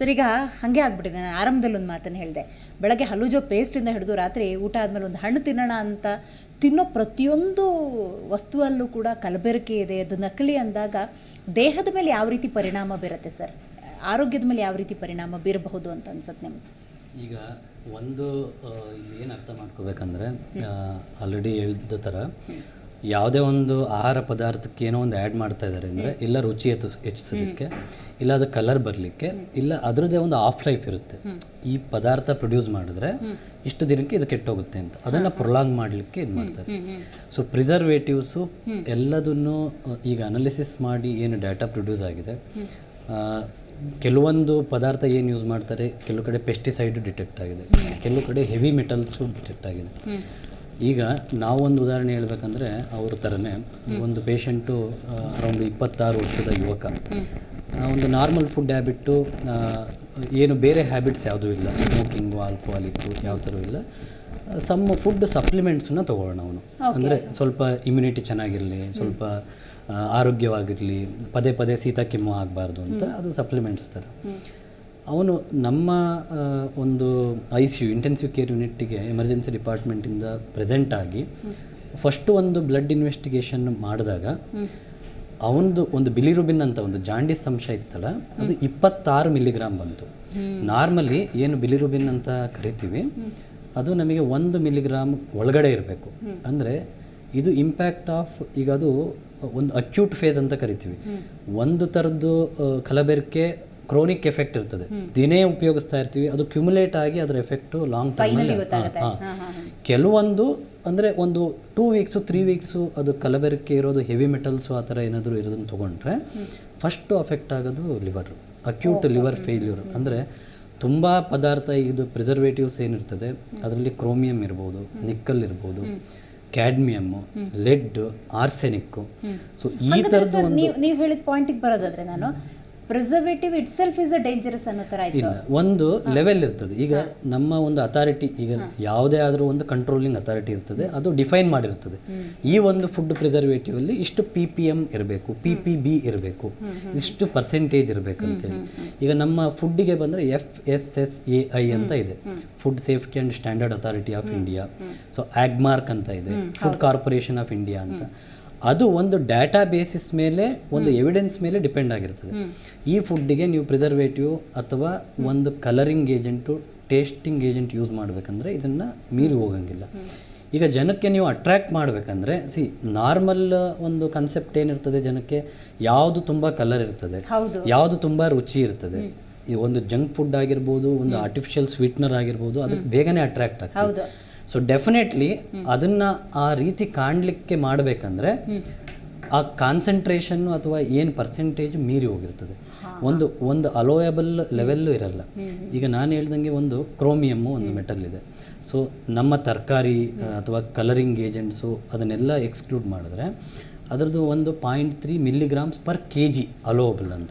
Sir ಈಗ ಹಾಗೆ ಆಗ್ಬಿಟ್ಟಿದೆ. ನಾನು ಆರಂಭದಲ್ಲಿ ಒಂದು ಮಾತನ್ನು ಹೇಳಿದೆ. ಬೆಳಗ್ಗೆ ಹಲುಜೋ ಪೇಸ್ಟಿಂದ ಹಿಡಿದು ರಾತ್ರಿ ಊಟ ಆದಮೇಲೆ ಒಂದು ಹಣ್ಣು ತಿನ್ನೋಣ ಅಂತ ತಿನ್ನೋ ಪ್ರತಿಯೊಂದು ವಸ್ತುವಲ್ಲೂ ಕೂಡ ಕಲಬೆರಕೆ ಇದೆ. ಅದು ನಕಲಿ ಅಂದಾಗ ದೇಹದ ಮೇಲೆ ಯಾವ ರೀತಿ ಪರಿಣಾಮ ಬೀರುತ್ತೆ ಸರ್? ಆರೋಗ್ಯದ ಮೇಲೆ ಯಾವ ರೀತಿ ಪರಿಣಾಮ ಬೀರಬಹುದು ಅಂತ ಅನ್ಸುತ್ತೆ ನಿಮ್ಗೆ? ಈಗ ಒಂದು ಇಲ್ಲಿ ಏನು ಅರ್ಥ ಮಾಡ್ಕೋಬೇಕಂದ್ರೆ ಆಲ್ರೆಡಿ ಹೇಳಿದ ಥರ ಯಾವುದೇ ಒಂದು ಆಹಾರ ಪದಾರ್ಥಕ್ಕೆ ಏನೋ ಒಂದು ಆ್ಯಡ್ ಮಾಡ್ತಾ ಇದ್ದಾರೆ ಅಂದರೆ ಇಲ್ಲ ರುಚಿ ಹೆಚ್ಚು ಹೆಚ್ಚಿಸೋದಕ್ಕೆ ಇಲ್ಲ ಅದು ಕಲರ್ ಬರಲಿಕ್ಕೆ ಇಲ್ಲ ಅದರದ್ದೇ ಒಂದು ಆಫ್ ಲೈಫ್ ಇರುತ್ತೆ. ಈ ಪದಾರ್ಥ ಪ್ರೊಡ್ಯೂಸ್ ಮಾಡಿದ್ರೆ ಇಷ್ಟು ದಿನಕ್ಕೆ ಇದು ಕೆಟ್ಟೋಗುತ್ತೆ ಅಂತ. ಅದನ್ನು ಪ್ರೊಲಾಂಗ್ ಮಾಡಲಿಕ್ಕೆ ಇದು ಮಾಡ್ತಾರೆ. ಸೊ ಪ್ರಿಸರ್ವೇಟಿವ್ಸು ಎಲ್ಲದನ್ನು ಈಗ ಅನಾಲಿಸಿಸ್ ಮಾಡಿ ಏನು ಡಾಟಾ ಪ್ರೊಡ್ಯೂಸ್ ಆಗಿದೆ. ಕೆಲವೊಂದು ಪದಾರ್ಥ ಏನು ಯೂಸ್ ಮಾಡ್ತಾರೆ? ಕೆಲವು ಕಡೆ ಪೆಸ್ಟಿಸೈಡು ಡಿಟೆಕ್ಟ್ ಆಗಿದೆ. ಕೆಲವು ಕಡೆ ಹೆವಿ ಮೆಟಲ್ಸು ಡಿಟೆಕ್ಟ್ ಆಗಿದೆ. ಈಗ ನಾವೊಂದು ಉದಾಹರಣೆ ಹೇಳ್ಬೇಕಂದ್ರೆ ಅವ್ರ ಥರನೇ ಒಂದು ಪೇಷಂಟು ಅರೌಂಡ್ ಇಪ್ಪತ್ತಾರು ವರ್ಷದ ಯುವಕ. ಒಂದು ನಾರ್ಮಲ್ ಫುಡ್ ಹ್ಯಾಬಿಟ್ಟು ಏನು ಬೇರೆ ಹ್ಯಾಬಿಟ್ಸ್ ಯಾವುದೂ ಇಲ್ಲ. ಸ್ಮೋಕಿಂಗು ಆಲ್ಕೋಹಾಲಿಕ್ಕು ಯಾವ ಥರ ಇಲ್ಲ. ಸಮ್ ಫುಡ್ ಸಪ್ಲಿಮೆಂಟ್ಸನ್ನ ತೊಗೊಳ್ಳೋಣ ಅವನು. ಅಂದರೆ ಸ್ವಲ್ಪ ಇಮ್ಯುನಿಟಿ ಚೆನ್ನಾಗಿರಲಿ ಸ್ವಲ್ಪ ಆರೋಗ್ಯವಾಗಿರಲಿ ಪದೇ ಪದೇ ಶೀತ ಕೆಮ್ಮು ಆಗಬಾರ್ದು ಅಂತ ಅದು ಸಪ್ಲಿಮೆಂಟ್ಸ್ ಥರ ಅವನು ನಮ್ಮ ಒಂದು I C U intensive care ಯೂನಿಟ್ಟಿಗೆ emergency ಡಿಪಾರ್ಟ್ಮೆಂಟಿಂದ ಪ್ರೆಸೆಂಟ್ ಆಗಿ ಫಸ್ಟು ಒಂದು ಬ್ಲಡ್ ಇನ್ವೆಸ್ಟಿಗೇಷನ್ ಮಾಡಿದಾಗ, ಅವನದು ಒಂದು ಬಿಲಿರುಬಿನ್ ಅಂತ ಒಂದು ಜಾಂಡಿಸ್ ಅಂಶ ಇತ್ತಲ್ಲ, ಅದು ಇಪ್ಪತ್ತಾರು ಮಿಲಿಗ್ರಾಮ್ ಬಂತು. ನಾರ್ಮಲಿ ಏನು ಬಿಲಿರುಬಿನ್ ಅಂತ ಕರಿತೀವಿ, ಅದು ನಮಗೆ ಒಂದು ಮಿಲಿಗ್ರಾಮ್ ಒಳಗಡೆ ಇರಬೇಕು. ಅಂದರೆ ಇದು ಇಂಪ್ಯಾಕ್ಟ್ ಆಫ್ ಈಗ ಅದು ಒಂದು ಅಕ್ಯೂಟ್ ಫೇಸ್ ಅಂತ ಕರಿತೀವಿ. ಒಂದು ಥರದ್ದು ಕಲಬೆರಕೆ ಕ್ರೋನಿಕ್ ಎಫೆಕ್ಟ್ ಇರ್ತದೆ. ದಿನೇ ಉಪಯೋಗಿಸ್ತಾ ಇರ್ತೀವಿ ಅದು ಕ್ಯುಮುಲೇಟ್ ಆಗಿ ಅದರ ಎಫೆಕ್ಟು ಲಾಂಗ್ ಟರ್ಮ್ ಕೆಲವೊಂದು ಅಂದರೆ ಒಂದು ಟೂ ವೀಕ್ಸು ತ್ರೀ ವೀಕ್ಸು ಅದು ಕಲಬೆರಕೆ ಇರೋದು ಹೆವಿ ಮೆಟಲ್ಸು ಆ ಥರ ಏನಾದರೂ ಇರೋದನ್ನು ತೊಗೊಂಡ್ರೆ ಫಸ್ಟು ಅಫೆಕ್ಟ್ ಆಗೋದು ಲಿವರು ಅಕ್ಯೂಟ್ ಲಿವರ್ ಫೇಲ್ಯೂರ್ ಅಂದರೆ ತುಂಬ ಪದಾರ್ಥ ಇದು ಪ್ರಿಸರ್ವೇಟಿವ್ಸ್ ಏನಿರ್ತದೆ ಅದರಲ್ಲಿ ಕ್ರೋಮಿಯಂ ಇರ್ಬೋದು ನಿಕ್ಕಲ್ ಇರ್ಬೋದು ಕ್ಯಾಡ್ಮಿಯಮ್ಮು ಲೆಡ್ ಆರ್ಸೆನಿಕ್ ಸೊ ಈ ಥರದ್ದು ನೀವು ನೀವು ಹೇಳಿದ ಪಾಯಿಂಟಿಗೆ ಬರೋದಾದ್ರೆ ನಾನು preservative itself is a dangerous ಅನ್ನೋ ಥರ ಇಲ್ಲ ಒಂದು ಲೆವೆಲ್ ಇರ್ತದೆ. ಈಗ ನಮ್ಮ ಒಂದು ಅಥಾರಿಟಿ ಈಗ ಯಾವುದೇ ಆದರೂ ಒಂದು ಕಂಟ್ರೋಲಿಂಗ್ ಅಥಾರಿಟಿ ಇರ್ತದೆ. ಅದು ಡಿಫೈನ್ ಮಾಡಿರ್ತದೆ. ಈ ಒಂದು ಫುಡ್ ಪ್ರಿಸರ್ವೇಟಿವ್ ಅಲ್ಲಿ ಇಷ್ಟು ಪಿ ಪಿ ಎಂ ಇರಬೇಕು ಪಿ ಪಿ ಬಿ ಇರಬೇಕು ಇಷ್ಟು ಪರ್ಸೆಂಟೇಜ್ ಇರಬೇಕು ಅಂತೇಳಿ ಈಗ ನಮ್ಮ ಫುಡ್ಡಿಗೆ ಬಂದರೆ F S S A I ಅಂತ ಇದೆ. Food safety and standard authority of India so Agmark ಅಂತ ಇದೆ. ಫುಡ್ ಕಾರ್ಪೊರೇಷನ್ ಆಫ್ ಇಂಡಿಯಾ ಅಂತ. ಅದು ಒಂದು ಡಾಟಾ ಬೇಸಿಸ್ ಮೇಲೆ ಒಂದು ಎವಿಡೆನ್ಸ್ ಮೇಲೆ ಡಿಪೆಂಡ್ ಆಗಿರ್ತದೆ. ಈ ಫುಡ್ಡಿಗೆ ನೀವು ಪ್ರಿಸರ್ವೇಟಿವ್ ಅಥವಾ ಒಂದು colouring agent tasting agent use ಮಾಡಬೇಕಂದ್ರೆ ಇದನ್ನು ಮೀರಿ ಹೋಗಂಗಿಲ್ಲ. ಈಗ ಜನಕ್ಕೆ ನೀವು ಅಟ್ರ್ಯಾಕ್ಟ್ ಮಾಡಬೇಕಂದ್ರೆ ಸಿ ನಾರ್ಮಲ್ ಒಂದು ಕನ್ಸೆಪ್ಟ್ ಏನಿರ್ತದೆ ಜನಕ್ಕೆ ಯಾವುದು ತುಂಬ ಕಲರ್ ಇರ್ತದೆ ಯಾವುದು ತುಂಬ ರುಚಿ ಇರ್ತದೆ. ಈ ಒಂದು ಜಂಕ್ ಫುಡ್ ಆಗಿರ್ಬೋದು ಒಂದು ಆರ್ಟಿಫಿಷಿಯಲ್ ಸ್ವೀಟ್ನರ್ ಆಗಿರ್ಬೋದು ಅದಕ್ಕೆ ಬೇಗನೆ ಅಟ್ರಾಕ್ಟ್ ಆಗ್ತದೆ. ಸೊ ಡೆಫಿನೆಟ್ಲಿ ಅದನ್ನು ಆ ರೀತಿ ಕಾಣಲಿಕ್ಕೆ ಮಾಡಬೇಕಂದ್ರೆ ಆ ಕಾನ್ಸಂಟ್ರೇಷನ್ನು ಅಥವಾ ಏನು ಪರ್ಸೆಂಟೇಜ್ ಮೀರಿ ಹೋಗಿರ್ತದೆ. ಒಂದು ಒಂದು ಅಲೋಯಬಲ್ ಲೆವೆಲ್ಲು ಇರಲ್ಲ. ಈಗ ನಾನು ಹೇಳ್ದಂಗೆ ಒಂದು ಕ್ರೋಮಿಯಮ್ಮು ಒಂದು ಮೆಟಲ್ ಇದೆ. ಸೊ ನಮ್ಮ ತರಕಾರಿ ಅಥವಾ ಕಲರಿಂಗ್ ಏಜೆಂಟ್ಸು ಅದನ್ನೆಲ್ಲ ಎಕ್ಸ್ಕ್ಲೂಡ್ ಮಾಡಿದ್ರೆ ಅದರದ್ದು ಒಂದು point three milligrams per K G allowable ಅಂತ.